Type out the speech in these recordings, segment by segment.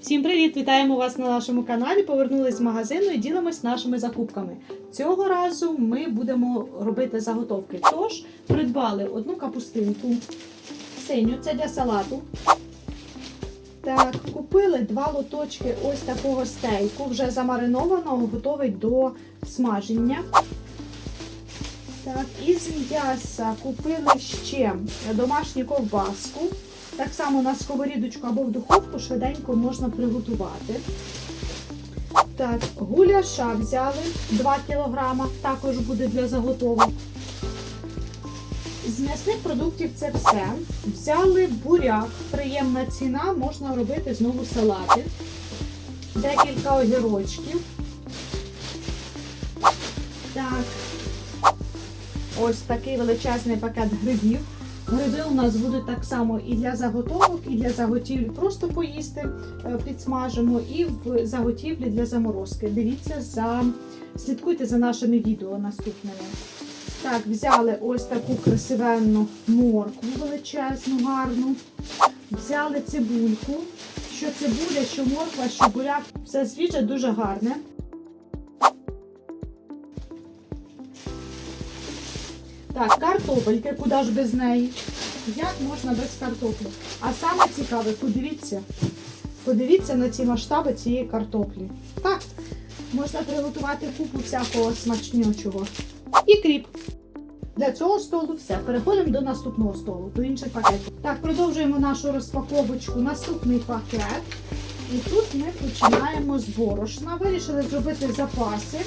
Всім привіт! Вітаємо вас на нашому каналі. Повернулись з магазину і ділимось нашими закупками. Цього разу ми будемо робити заготовки. Тож придбали одну капустинку синю, це для салату. Так, купили два лоточки ось такого стейку, вже замаринованого, готовий до смаження. Так, із м'яса купили ще домашню ковбаску. Так само на сковорідочку або в духовку швиденько можна приготувати. Так, гуляша взяли 2 кг, також буде для заготовок. З м'ясних продуктів це все. Взяли буряк, приємна ціна, можна робити знову салати. Декілька огірочків. Так, ось такий величезний пакет грибів. Гриби у нас будуть так само і для заготовок, і для заготівлі просто поїсти, е, підсмажимо, і в заготівлі для заморозки. Дивіться, за... слідкуйте за нашими відео наступними. Так, взяли ось таку красивенну моркву величезну, гарну. Взяли цибульку. Що цибуля, що морква, що буряк, все свіже, дуже гарне. Так, картопельки, куди ж без неї? Як можна без картоплі? А саме цікаве, подивіться. Подивіться на ці масштаби цієї картоплі. Так, можна приготувати купу всякого смачнючого. І кріп. Для цього столу все. Переходимо до наступного столу, до інших пакетів. Так, продовжуємо нашу розпаковочку. Наступний пакет. І тут ми починаємо з борошна. Вирішили зробити запаси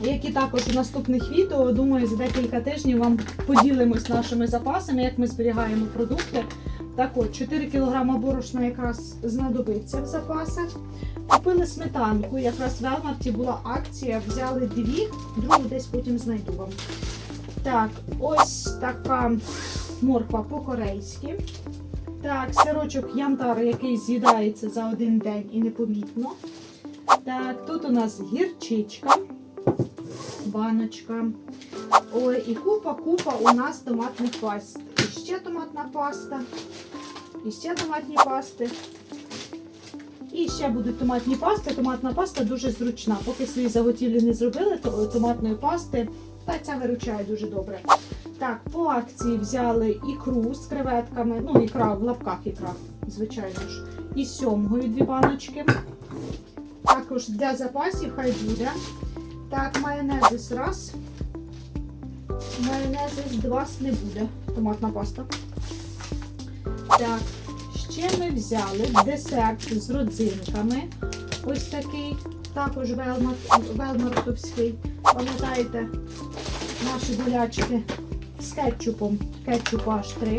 які також у наступних відео, думаю, за декілька тижнів вам поділимось нашими запасами, як ми зберігаємо продукти. Так от, 4 кг борошна якраз знадобиться в запасах. Купили сметанку, якраз в Велмарті була акція, взяли дві, другу десь потім знайду вам. Так, ось така морква по-корейськи. Так, сирочок янтар, який з'їдається за один день і непомітно. Так, тут у нас гірчичка баночка. Ой, і купа-купа у нас томатних паст. І ще томатна паста, і ще томатні пасти. І ще будуть томатні пасти. Томатна паста дуже зручна. Поки свої заготівлі не зробили, то томатної пасти, та ця виручає дуже добре. Так, по акції взяли ікру з креветками, ну, ікра в лапках ікра, звичайно ж. І сьомгою дві баночки. Також для запасів хай буде. Так, майонезис раз. Майонезис два не буде. Томатна паста. Так, ще ми взяли десерт з родзинками. Ось такий. Також велмартовський. Пам'ятаєте, наші болячки з кетчупом. Кетчупу аж три.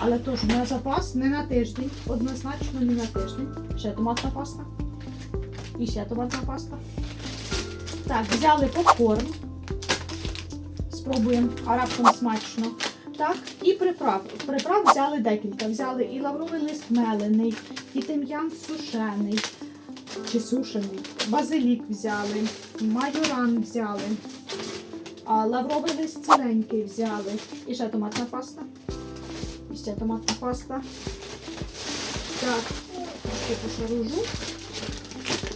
Але теж на запас не на тиждень. Однозначно не на тиждень. Ще томатна паста. І ще томатна паста. Так, взяли попкорн. Спробуємо, а раптом смачно. Так, і приправ. Приправ взяли декілька. Взяли і лавровий лист мелений, і тим'ян сушений. Чи сушений. Базилік взяли, майоран взяли. А лавровий лист ціленький взяли. І ще томатна паста. І ще томатна паста. Так, трошки пошаружу.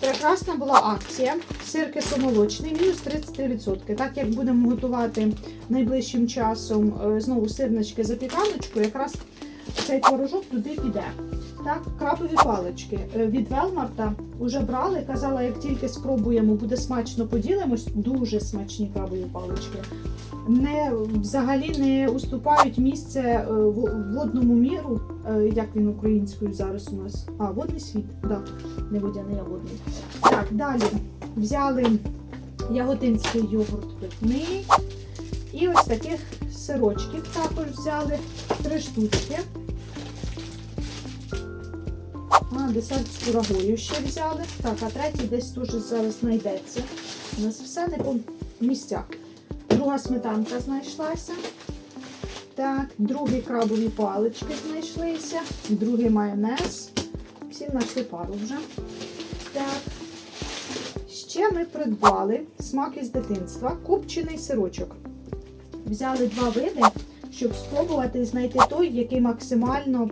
Прекрасна була акція. Сир кисломолочний, мінус 33%. Так як будемо готувати найближчим часом е, знову сирнички запіканочку, якраз цей творожок туди піде. Так, крабові палички Е, від Велмарта вже брали. Казала, як тільки спробуємо, буде смачно поділимось. Дуже смачні крабові палички. Не взагалі не уступають місце е, водному міру. Е, Як він українською зараз у нас? А, водний світ, да. не водяний, а водний. Так, далі взяли яготинський йогурт питний. І ось таких сирочків також взяли три штучки. А, десерт з курагою ще взяли. Так, а третій десь теж зараз знайдеться. У нас все не по місцях. Друга сметанка знайшлася. Так, другі крабові палички знайшлися. Другий майонез. Всі знайшли пару вже. Так. Ще ми придбали смак із дитинства, купчений сирочок. Взяли два види, щоб спробувати знайти той, який максимально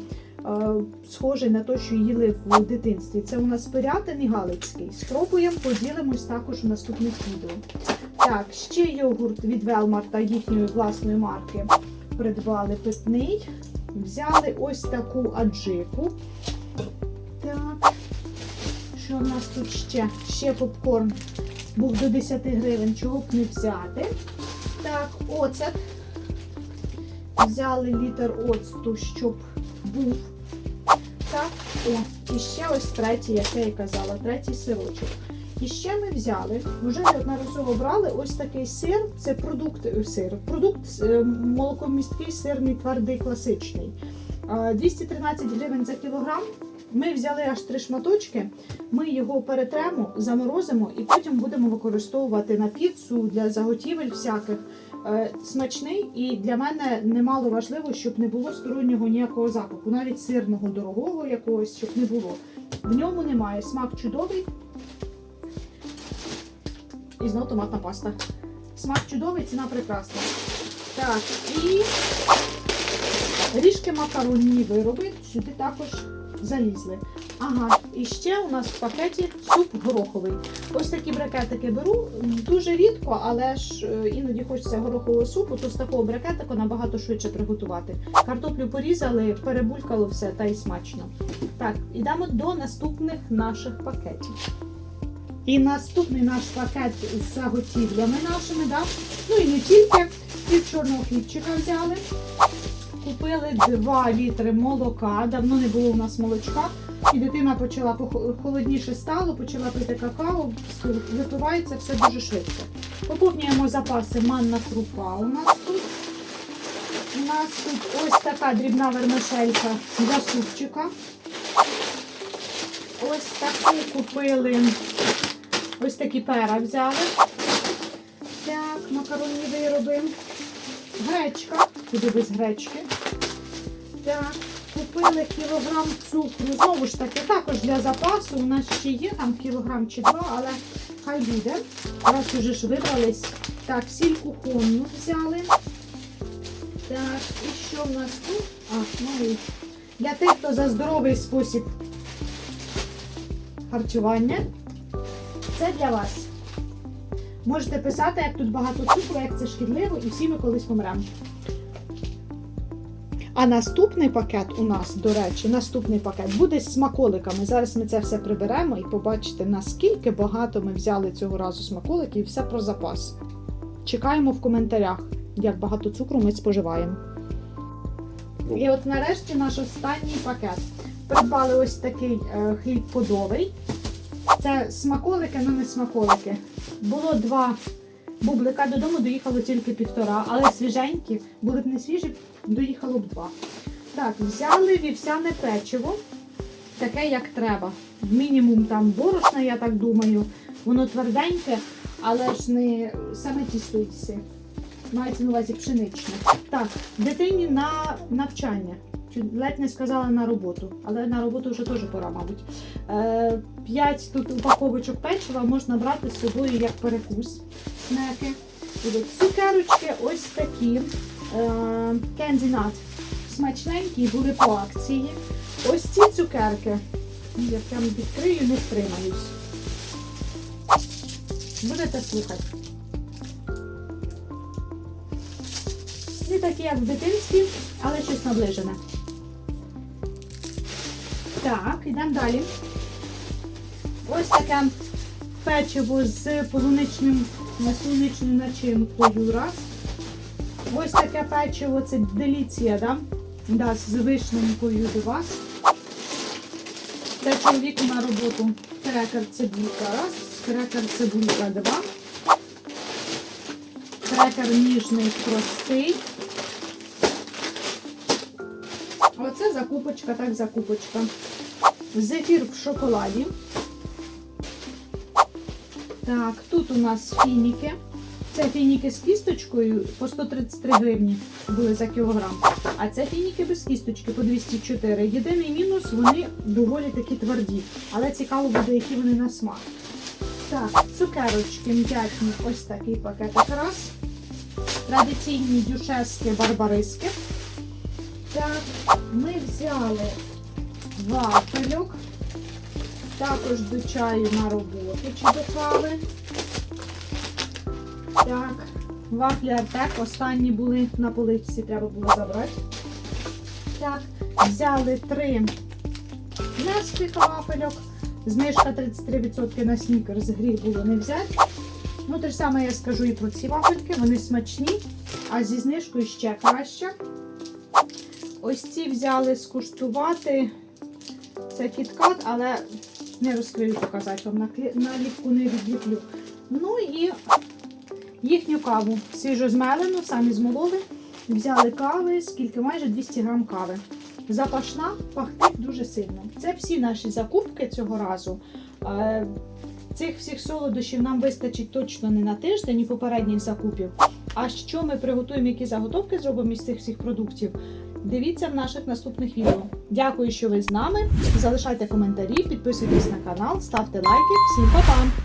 схожий на те, що їли в дитинстві. Це у нас пирятин і галицький. Спробуємо, поділимось також в наступних відео. Так, ще йогурт від Велмарта їхньої власної марки. Придбали питний. Взяли ось таку аджику. Так. Що в нас тут ще? Ще попкорн. Був до 10 гривень, чого б не взяти. Так, оцет. Взяли літр оцту, щоб був. О, і ще ось третій, як я і казала, третій сирочок. І ще ми взяли, вже неодноразово брали ось такий сир. Це продукт е, сир, продукт е, молокомісткий, сирний, твердий, класичний. Е, 213 гривень за кілограм. Ми взяли аж три шматочки. Ми його перетремо, заморозимо і потім будемо використовувати на піцу для заготівель всяких. Е, Смачний і для мене немало важливо, щоб не було стороннього ніякого запаху, навіть сирного дорогого якогось, щоб не було. В ньому немає смак чудовий. І знову томатна паста. Смак чудовий, ціна прекрасна. Так, і ріжки макаронні вироби сюди також залізли. Ага, і ще у нас в пакеті суп гороховий. Ось такі брикетики беру дуже рідко, але ж е, іноді хочеться горохового супу, то з такого брикетика набагато швидше приготувати. Картоплю порізали, перебулькало все та й смачно. Так, йдемо до наступних наших пакетів. І наступний наш пакет з заготівлями нашими, да? ну і не тільки, пів чорного хлібчика взяли. Купили 2 літри молока. Давно не було у нас молочка. І дитина почала холодніше стало, почала пити какао, випивається все дуже швидко. Поповнюємо запаси манна крупа. У нас тут у нас тут ось така дрібна вермишелька для супчика. Ось таку купили. Ось такі пера взяли. Так, макаронні вироби. Гречка. Куди без гречки. Так, купили кілограм цукру. Знову ж таки, також для запасу. У нас ще є там кілограм чи два, але хай буде. Раз уже ж вибрались. Так, сіль кухонну взяли. Так, і що в нас тут? А, ну для тих, хто за здоровий спосіб харчування. Це для вас. Можете писати, як тут багато цукру, як це шкідливо, і всі ми колись помремо. А наступний пакет у нас, до речі, наступний пакет буде з смаколиками. Зараз ми це все приберемо і побачите, наскільки багато ми взяли цього разу смаколиків і все про запас. Чекаємо в коментарях, як багато цукру ми споживаємо. І от нарешті наш останній пакет. Придбали ось такий е, хліб подовий. Це смаколики, але не смаколики. Було два бублика, додому доїхало тільки півтора, але свіженькі, були б не свіжі, доїхало б два. Так, взяли вівсяне печиво, таке як треба. Мінімум там борошна, я так думаю. Воно тверденьке, але ж не саме їсти. Мається на увазі пшеничне. Так, дитині на навчання. Ледь не сказала на роботу, але на роботу вже теж пора, мабуть. Е, П'ять тут упаковочок печива можна брати з собою як перекус. Снеки. Цукерочки ось такі. Е, Кендінат. Смачненькі були по акції. Ось ці цукерки. Я прям відкрию, не втримаюсь. Будете слухати. Не такі, як в дитинстві, але щось наближене. Так, йдемо далі. Ось таке печиво з полуничним полуничною начинкою. Раз. Ось таке печиво, це деліція, да? Да, з вишненькою до вас. Це чоловіку на роботу. Крекер цибулька. Раз. Крекер цибулька два. Крекер ніжний, простий. Оце закупочка, так закупочка. Зефір в шоколаді. Так, тут у нас фініки. Це фініки з кісточкою по 133 гривні були за кілограм. А це фініки без кісточки по 204. Єдиний мінус, вони доволі такі тверді. Але цікаво буде, які вони на смак. Так, цукерочки м'ятні, ось такий пакетик раз. Традиційні дюшески барбариски. Так, ми взяли вафельок. Також до чаю на роботу чи до кави. Так, вафлі Артек. Останні були на поличці, треба було забрати. Так, взяли три Нескільки вафельок. Знижка 33% на снікерс гріх було не взяти. Ну, те ж саме я скажу і про ці вафельки, вони смачні, а зі знижкою ще краще. Ось ці взяли скуштувати. Це кіткат, але не розкрию показати вам наліпку не відліплю. Ну і їхню каву свіжозмелену, самі змололи. Взяли кави, скільки майже 200 грам кави. Запашна, пахтить дуже сильно. Це всі наші закупки цього разу. Е, Цих всіх солодощів нам вистачить точно не на тиждень і попередніх закупів. А що ми приготуємо, які заготовки зробимо із цих всіх продуктів? Дивіться в наших наступних відео. Дякую, що ви з нами. Залишайте коментарі, підписуйтесь на канал, ставте лайки. Всім па-па!